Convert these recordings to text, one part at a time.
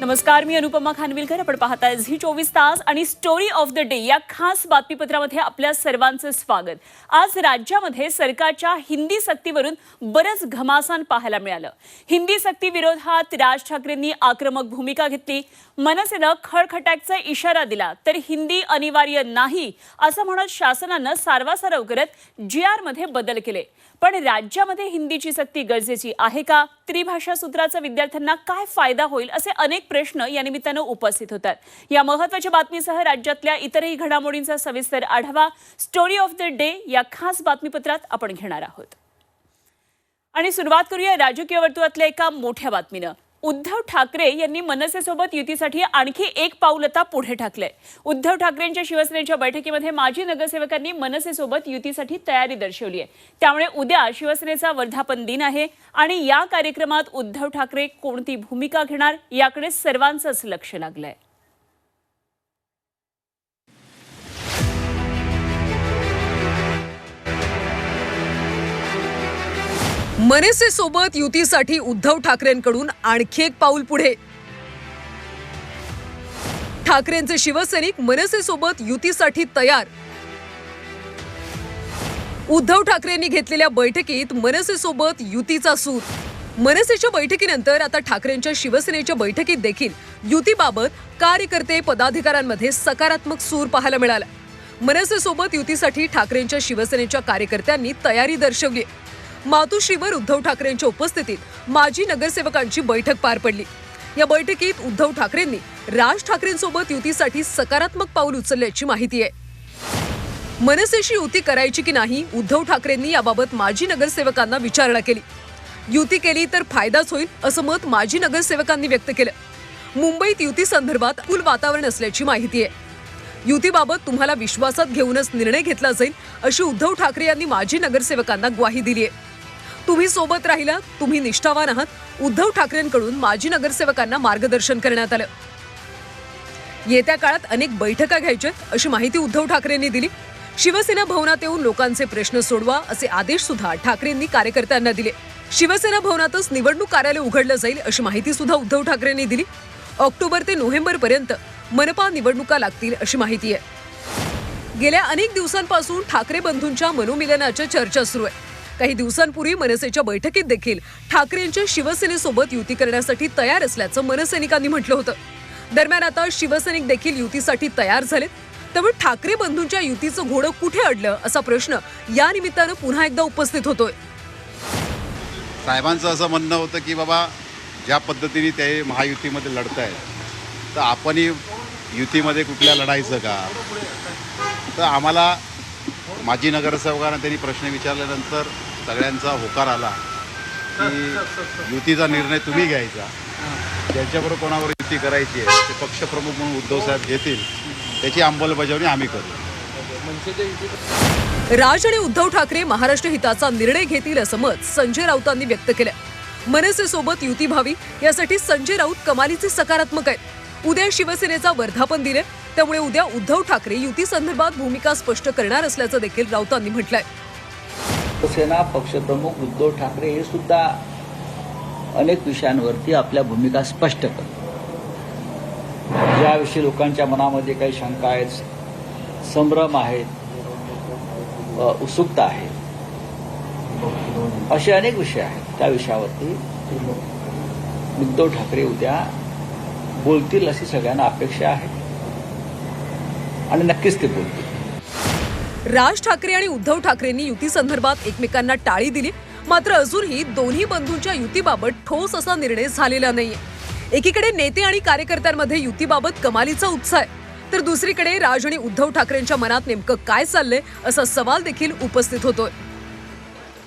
नमस्कार मी अनुपमा खानविलकर. आपण पाहताय झी चोवीस तास आणि स्टोरी ऑफ द डे या खास बातमीपत्रामध्ये आपल्या सर्वांचं स्वागत. आज राज्यामध्ये सरकारच्या हिंदी सक्तीवरून बरंच घमासान पाहायला मिळालं. हिंदी सक्ती विरोधात राज ठाकरेंनी आक्रमक भूमिका घेतली. मनसेनं खळखटाकचा इशारा दिला. तर हिंदी अनिवार्य नाही असं म्हणत शासनानं सारवासारव करत जी मध्ये बदल केले. पण राज्यामध्ये हिंदीची सक्ती गरजेची आहे का? त्रिभाषा सूत्राचा विद्यार्थ्यांना काय फायदा होईल असे अनेक प्रश्न या निमित्तानं उपस्थित होतात. या महत्त्वाच्या बातमीसह राज्यातल्या इतरही घडामोडींचा सविस्तर आढावा स्टोरी ऑफ द डे या खास बातमीपत्रात आपण घेणार आहोत. आणि सुरुवात करूया राजकीय वर्तुळातल्या एका मोठ्या बातमीनं. उद्धव ठाकरे यांनी मनसेसोबत युतीसाठी आणखी एक पाऊल आता पुढे टाकलंय उद्धव ठाकरेंच्या शिवसेनेच्या बैठकीमध्ये माजी नगरसेवकांनी मनसेसोबत युतीसाठी तयारी दर्शवली आहे. त्यामुळे उद्या शिवसेनेचा वर्धापन दिन आहे आणि या कार्यक्रमात उद्धव ठाकरे कोणती भूमिका घेणार याकडे सर्वांचंच लक्ष लागलंय. मनसेसोबत युतीसाठी उद्धव ठाकरेंकडून आणखी एक पाऊल पुढे. ठाकरेंचे शिवसैनिक मनसेसोबत युतीसाठी तयार. उद्धव ठाकरेंनी घेतलेल्या बैठकीत मनसेसोबत युतीचा सूर. मनसेच्या बैठकीनंतर आता ठाकरेंच्या शिवसेनेच्या बैठकीत देखील युतीबाबत कार्यकर्ते पदाधिकाऱ्यांमध्ये सकारात्मक सूर पाहायला मिळाला. मनसेसोबत युतीसाठी ठाकरेंच्या शिवसेनेच्या कार्यकर्त्यांनी तयारी दर्शवली मातोश्रीवर उद्धव ठाकरेंच्या उपस्थितीत माजी नगरसेवकांची बैठक पार पडली. या बैठकीत उद्धव ठाकरेंनी राज ठाकरेंसोबत युतीसाठी सकारात्मक पाऊल उचलल्याची माहिती आहे. मनसेशी युती करायची की नाही उद्धव ठाकरेंनी याबाबत माजी नगरसेवकांना विचारणा केली. युती केली तर फायदाच होईल असं मत माजी नगरसेवकांनी व्यक्त केलं. मुंबईत युती संदर्भात फुल वातावरण असल्याची माहिती आहे. युतीबाबत तुम्हाला विश्वासात घेऊनच निर्णय घेतला जाईल अशी उद्धव ठाकरे यांनी माजी नगरसेवकांना ग्वाही दिली आहे. तुम्ही सोबत राहिला तुम्ही निष्ठावान आहात. उद्धव ठाकरेंकडून माजी नगरसेवकांना मार्गदर्शन करण्यात आलं. येत्या काळात अनेक बैठका घ्यायच्या अशी माहिती उद्धव ठाकरेंनी दिली. शिवसेना भवनात येऊन लोकांचे प्रश्न सोडवा असे आदेश सुद्धा ठाकरेंनी कार्यकर्त्यांना दिले. शिवसेना भवनातच निवडणूक कार्यालय उघडलं जाईल अशी माहिती सुद्धा उद्धव ठाकरेंनी दिली. ऑक्टोबर ते नोव्हेंबर पर्यंत मनपा निवडणुका लागतील अशी माहिती आहे. गेल्या अनेक दिवसांपासून ठाकरे बंधूंच्या मनोमिलनाच्या चर्चा सुरू आहे. काही दिवसांपूर्वी मनसेच्या बैठकीत देखील ठाकरेंच्या शिवसेनेसोबत युती करण्यासाठी तयार असल्याचं मनसैनिकांनी म्हटलं होतं. दरम्यान आता शिवसैनिक देखील युतीसाठी तयार झालेत. त्यामुळे ठाकरे बंधूंच्या युतीचं घोडं कुठे अडलं असा प्रश्न या निमित्तानं पुन्हा एकदा उपस्थित होतोय. साहेबांचं असं म्हणणं होतं की बाबा ज्या पद्धतीने ते महायुतीमध्ये लढत आहेत तर आपणही युतीमध्ये कुठल्या लढायचं का? तर आम्हाला माजी नगरसेवकांना त्यांनी प्रश्न विचारल्यानंतर सगळ्यांचा होकार आला की युतीचा निर्णय तुम्ही घ्यायचा. ज्यांच्याबरोबर कोणावर युती करायची आहे ते पक्षप्रमुख म्हणून उद्धवसाहेब घेतील त्याची अंमलबजावणी आम्ही करू. राज आणि उद्धव ठाकरे महाराष्ट्र हिताचा निर्णय घेतील असं मत संजय राऊतांनी व्यक्त केलं मनसे सोबत युती व्हावी यासाठी संजय राऊत कमालीचे सकारात्मक आहेत. उद्या शिवसेनेचा वर्धापन दिन आहे त्यामुळे उद्या उद्धव ठाकरे युती संदर्भात भूमिका स्पष्ट करणार असल्याचं देखील राऊतांनी म्हटलंय. शिवसेना पक्षप्रमुख उद्धव ठाकरे हे सुद्धा अनेक विषयांवरती आपल्या भूमिका स्पष्ट करतात. ज्याविषयी लोकांच्या मनामध्ये काही शंका आहेत संभ्रम आहेत उत्सुकता आहे असे अनेक विषय आहेत. त्या विषयावरती उद्धव ठाकरे उद्या बोलतील अशी सगळ्यांना अपेक्षा आहे. आणि नक्कीच ते बोलतील. राज ठाकरे आणि उद्धव ठाकरेंनी युती संदर्भात एकमेकांना टाळी दिली. मात्र अजूनही दोन्ही बंधूंच्या युतीबाबत ठोस असा निर्णय झालेला नाहीये. एकीकडे नेते आणि कार्यकर्त्यांमध्ये युतीबाबत कमालीचा उत्साह आहे. तर दुसरीकडे राज आणि उद्धव ठाकरेंच्या मनात नेमकं काय चाललंय असा सवाल देखील उपस्थित होतोय.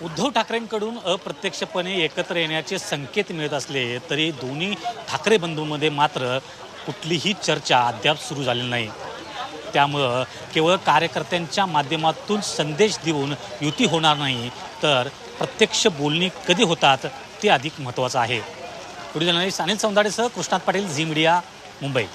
उद्धव ठाकरेंकडून अप्रत्यक्षपणे एकत्र येण्याचे संकेत मिळत असले तरी दोन्ही ठाकरे बंधूंमध्ये मात्र कुठलीही चर्चा अद्याप सुरू झालेली नाही. त्यामुळं केवळ कार्यकर्त्यांच्या माध्यमातून संदेश देऊन युती होणार नाही तर प्रत्यक्ष बोलणी कधी होतात ते अधिक महत्त्वाचं आहे. व्हिडिओ जर्नलिस्ट अनिल सौंदाडेसह कृष्णात पाटील झी मीडिया मुंबई.